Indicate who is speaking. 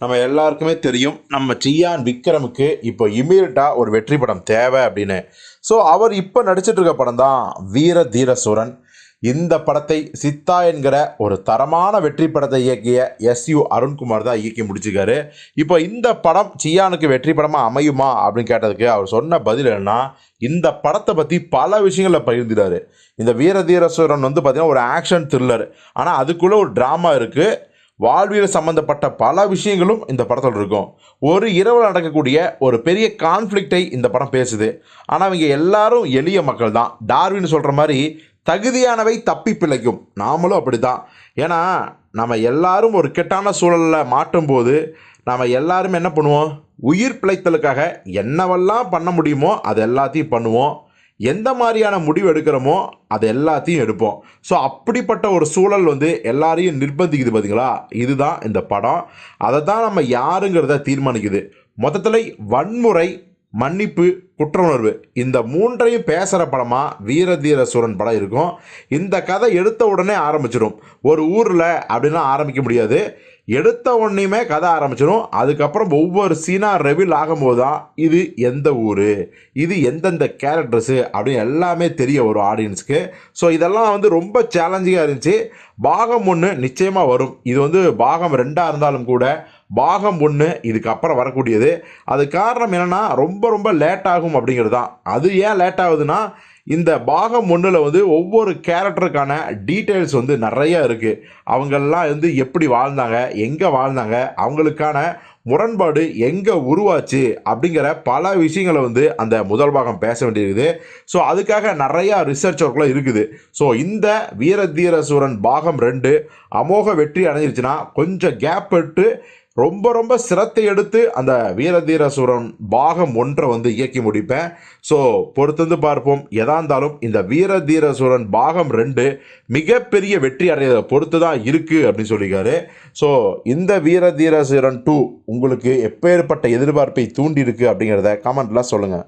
Speaker 1: நம்ம எல்லாருக்குமே தெரியும் நம்ம சியான் விக்ரமுக்கு இப்போ இமீடியட்டாக ஒரு வெற்றி படம் தேவை அப்படின்னு. ஸோ அவர் இப்போ நடிச்சிட்டு இருக்க படம் தான் வீர தீர சூரன் இந்த படத்தை சித்தா என்கிற ஒரு தரமான வெற்றி படத்தை இயக்கிய எஸ் யு அருண்குமார் தான் இயக்கி முடிச்சிருக்காரு. இப்போ இந்த படம் சியானுக்கு வெற்றி படமாக அமையுமா அப்படின்னு கேட்டதுக்கு அவர் சொன்ன பதில் என்னன்னா இந்த படத்தை பற்றி பல விஷயங்களில் பகிர்ந்துட்டாரு. இந்த வீர தீர சூரன் வந்து பார்த்திங்கன்னா ஒரு ஆக்ஷன் த்ரில்லர் ஆனால் அதுக்குள்ளே ஒரு ட்ராமா இருக்குது வாழ்வியல் சம்பந்தப்பட்ட பல விஷயங்களும் இந்த படத்தில் இருக்கும். ஒரு இரவில் நடக்கக்கூடிய ஒரு பெரிய கான்ஃப்ளிக்டை இந்த படம் பேசுது. ஆனால் இங்கே எல்லாரும் எளிய மக்கள் தான் டார்வின் சொல்கிற மாதிரி தகுதியானவை தப்பி பிழைக்கும். நாமளும் அப்படி தான் ஏன்னா நம்ம எல்லாரும் ஒரு கெட்டான சூழலில் மாட்டும் போது நாம் எல்லாரும் என்ன பண்ணுவோம்? உயிர் பிழைத்தலுக்காக என்னவெல்லாம் பண்ண முடியுமோ அது எல்லாத்தையும் பண்ணுவோம். எந்த மாதிரியான முடிவு எடுக்கிறோமோ அது எல்லாத்தையும் எடுப்போம். ஸோ அப்படிப்பட்ட ஒரு சூழல் வந்து எல்லாரையும் நிர்பந்திக்குது பார்த்தீங்களா இதுதான் இந்த படம். அதை தான் நம்ம யாருங்கிறத தீர்மானிக்குது. மொத்தத்தில் வன்முறை மன்னிப்பு குற்ற உணர்வு இந்த மூன்றையும் பேசுகிற படமாக வீரதீர சூரன் படம் இருக்கும். இந்த கதை எடுத்த உடனே ஆரம்பிச்சிடும் ஒரு ஊரில் அப்படிலாம் ஆரம்பிக்க முடியாது. எடுத்த உடனேயுமே கதை ஆரம்பிச்சிடும் அதுக்கப்புறம் ஒவ்வொரு சீனாக ரெவில் ஆகும்போது தான் இது எந்த ஊர் இது எந்தெந்த கேரக்டர்ஸு அப்படின்னு எல்லாமே தெரிய வரும் ஆடியன்ஸ்க்கு ஸோ இதெல்லாம் வந்து ரொம்ப சேலஞ்சிங்காக இருந்துச்சு. பாகம் ஒன்று நிச்சயமாக வரும். இது வந்து பாகம் ரெண்டாக இருந்தாலும் கூட பாகம் ஒன்று இதுக்கப்புறம் வரக்கூடியது. அது காரணம் என்னென்னா ரொம்ப ரொம்ப லேட் ஆகும் அப்படிங்கிறது தான். அது ஏன் லேட் ஆகுதுன்னா இந்த பாகம் ஒன்றில் வந்து ஒவ்வொரு கேரக்டருக்கான டீட்டெயில்ஸ் வந்து நிறையா இருக்குது அவங்கெல்லாம் வந்து எப்படி வாழ்ந்தாங்க எங்கே வாழ்ந்தாங்க அவங்களுக்கான முரண்பாடு எங்கே உருவாச்சு அப்படிங்கிற பல விஷயங்களை வந்து அந்த முதல் பாகம் பேச வேண்டியிருக்குது. ஸோ அதுக்காக நிறையா ரிசர்ச் ஒர்க்லாம் இருக்குது. ஸோ இந்த வீரதீரசூரன் சூரன் பாகம் ரெண்டு அமோக வெற்றி அடைஞ்சிருச்சுன்னா கொஞ்சம் கேப் விட்டு ரொம்ப ரொம்ப சிரத்தை எடுத்து அந்த வீரதீரசுரன் பாகம் ஒன்றை வந்து இயக்கி முடிப்பேன். ஸோ பொறுத்திருந்து பார்ப்போம். எதா இருந்தாலும் இந்த வீரதீரசுரன் பாகம் ரெண்டு மிகப்பெரிய வெற்றி அடையதை பொறுத்து தான் இருக்குது அப்படின்னு சொல்லியிருக்காரு ஸோ இந்த வீரதீரசுரன் டூ உங்களுக்கு எப்பேற்பட்ட எதிர்பார்ப்பை தூண்டியிருக்கு அப்படிங்கிறத கமெண்ட்லாம் சொல்லுங்கள்